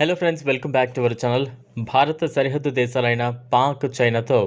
Hello friends welcome back to our channel భారత సరిహద్దు దేశాలైన పాక్ చైనాతో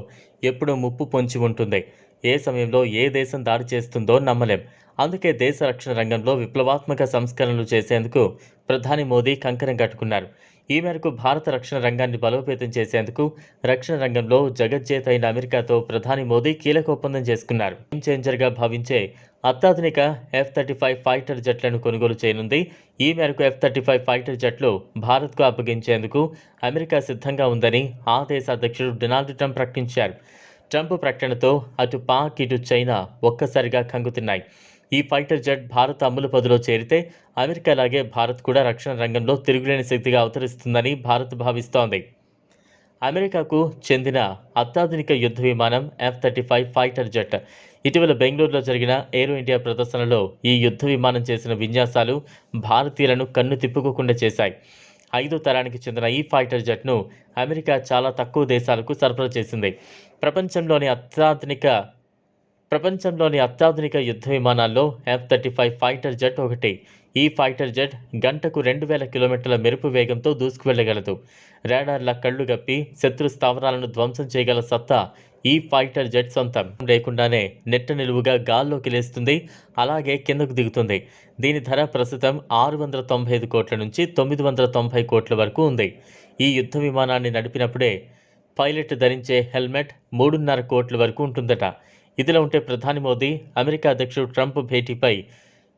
ఎప్పుడూ ముప్పు పొంచి ఉంటుంది. ఏ సమయంలో ఏ దేశం దాడి చేస్తుందో నమ్మలేం. అందుకే దేశ రక్షణ రంగంలో విప్లవాత్మక సంస్కరణలు చేసేందుకు ప్రధాని మోదీ కంకణం కట్టుకున్నారు. ఈ మేరకు భారత రక్షణ రంగాన్ని బలోపేతం చేసేందుకు రక్షణ రంగంలో జగజ్జేత అయిన అమెరికాతో ప్రధాని మోదీ కీలక ఒప్పందం చేసుకున్నారు. గేమ్ చేంజర్గా భావించే అత్యాధునిక ఎఫ్ థర్టీ ఫైవ్ ఫైటర్ జట్లను కొనుగోలు చేయనుంది. ఈ మేరకు ఎఫ్ థర్టీ ఫైవ్ ఫైటర్ జట్లు భారత్కు అప్పగించేందుకు అమెరికా సిద్ధంగా ఉందని ఆ దేశ అధ్యక్షుడు డొనాల్డ్ ట్రంప్ ప్రకటించారు. ట్రంప్ ప్రకటనతో అటు పాక్ ఇటు చైనా ఒక్కసారిగా కంగుతున్నాయి. ఈ ఫైటర్ జెట్ భారత్ అమ్ముల పదిలో చేరితే అమెరికాలాగే భారత్ కూడా రక్షణ రంగంలో తిరుగులేని శక్తిగా అవతరిస్తుందని భారత్ భావిస్తోంది. అమెరికాకు చెందిన అత్యాధునిక యుద్ధ విమానం F thirty five fighter jet. ఇటీవల బెంగళూరులో జరిగిన ఏరో ఇండియా ప్రదర్శనలో ఈ యుద్ధ విమానం చేసిన విన్యాసాలు భారతీయులను కన్ను తిప్పుకోకుండా చేశాయి. ఐదో తరానికి చెందిన ఈ ఫైటర్ జెట్ను అమెరికా చాలా తక్కువ దేశాలకు సరఫరా చేసింది. ప్రపంచంలోని అత్యాధునిక ప్రపంచంలోని అత్యాధునిక యుద్ధ విమానాల్లో F thirty five fighter jet ఒకటి ఈ ఫైటర్ జెట్ గంటకు రెండు వేల కిలోమీటర్ల మెరుపు వేగంతో దూసుకువెళ్ళగలదు. రాడార్ల కళ్ళు గప్పి శత్రు స్థావరాలను ధ్వంసం చేయగల సత్తా ఈ ఫైటర్ జెట్ సొంతం. లేకుండానే నెట్ట నిలువుగా గాల్లోకి లేస్తుంది అలాగే కిందకు దిగుతుంది. దీని ధర ప్రస్తుతం ఆరు వందల తొంభై ఐదు కోట్ల నుంచి తొమ్మిది వందల తొంభై కోట్ల వరకు ఉంది. ఈ యుద్ధ విమానాన్ని నడిపినప్పుడే పైలట్ ధరించే హెల్మెట్ మూడున్నర కోట్ల వరకు ఉంటుందట. ఇదిలా ఉంటే ప్రధాని మోదీ అమెరికా అధ్యక్షుడు ట్రంప్ భేటీపై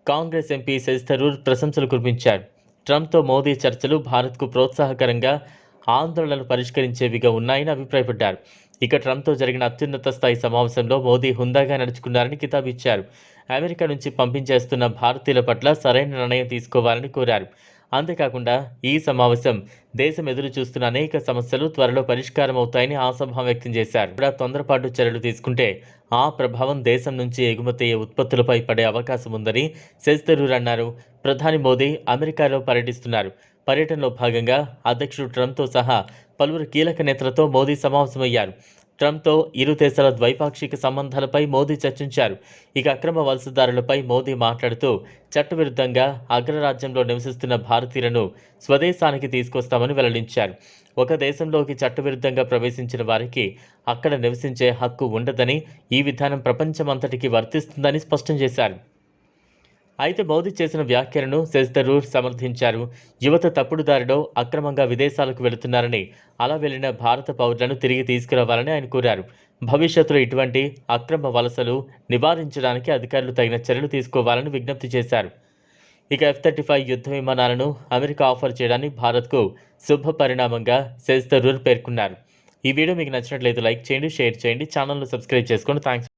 కాంగ్రెస్ ఎంపీ శశి థరూర్ ప్రశంసలు కురిపించారు. ట్రంప్తో మోదీ చర్చలు భారత్కు ప్రోత్సాహకరంగా ఆందోళనలు పరిష్కరించేవిగా ఉన్నాయని అభిప్రాయపడ్డారు. ఇక ట్రంప్తో జరిగిన అత్యున్నత స్థాయి సమావేశంలో మోదీ హుందాగా నడుచుకున్నారని కితాబిచ్చారు. అమెరికా నుంచి పంపించేస్తున్న భారతీయుల పట్ల సరైన నిర్ణయం తీసుకోవాలని కోరారు. అంతేకాకుండా ఈ సమావేశం దేశం ఎదురు చూస్తున్న అనేక సమస్యలు త్వరలో పరిష్కారం అవుతాయని ఆశాభావం వ్యక్తం చేశారు. కూడా తొందరపాటు చర్యలు తీసుకుంటే ఆ ప్రభావం దేశం నుంచి ఎగుమతి అయ్యే ఉత్పత్తులపై పడే అవకాశం ఉందని శశిథరూర్ అన్నారు. ప్రధాని మోదీ అమెరికాలో పర్యటిస్తున్నారు. పర్యటనలో భాగంగా అధ్యక్షుడు ట్రంప్తో సహా పలువురు కీలక నేతలతో మోదీ సమావేశమయ్యారు. ట్రంప్తో ఇరు దేశాల ద్వైపాక్షిక సంబంధాలపై మోదీ చర్చించారు. ఇక అక్రమ వలసదారులపై మోదీ మాట్లాడుతూ చట్టవిరుద్ధంగా అగ్రరాజ్యంలో నివసిస్తున్న భారతీయులను స్వదేశానికి తీసుకొస్తామని వెల్లడించారు. ఒక దేశంలోకి చట్టవిరుద్ధంగా ప్రవేశించిన వారికి అక్కడ నివసించే హక్కు ఉండదని ఈ విధానం ప్రపంచమంతటికి వర్తిస్తుందని స్పష్టం చేశారు. అయితే మోదీ చేసిన వ్యాఖ్యలను శశిథరూర్ సమర్థించారు. యువత తప్పుడు దారిలో అక్రమంగా విదేశాలకు వెళుతున్నారని అలా వెళ్ళిన భారత పౌరులను తిరిగి తీసుకురావాలని ఆయన కోరారు. భవిష్యత్తులో ఇటువంటి అక్రమ వలసలు నివారించడానికి అధికారులు తగిన చర్యలు తీసుకోవాలని విజ్ఞప్తి చేశారు. ఇక ఎఫ్ థర్టీ ఫైవ్ యుద్ధ విమానాలను అమెరికా ఆఫర్ చేయడాన్ని భారత్కు శుభ పరిణామంగా శశిథరూర్ పేర్కొన్నారు. ఈ వీడియో మీకు నచ్చినట్లయితే లైక్ చేయండి షేర్ చేయండి ఛానల్ను సబ్స్క్రైబ్ చేసుకోండి థ్యాంక్స్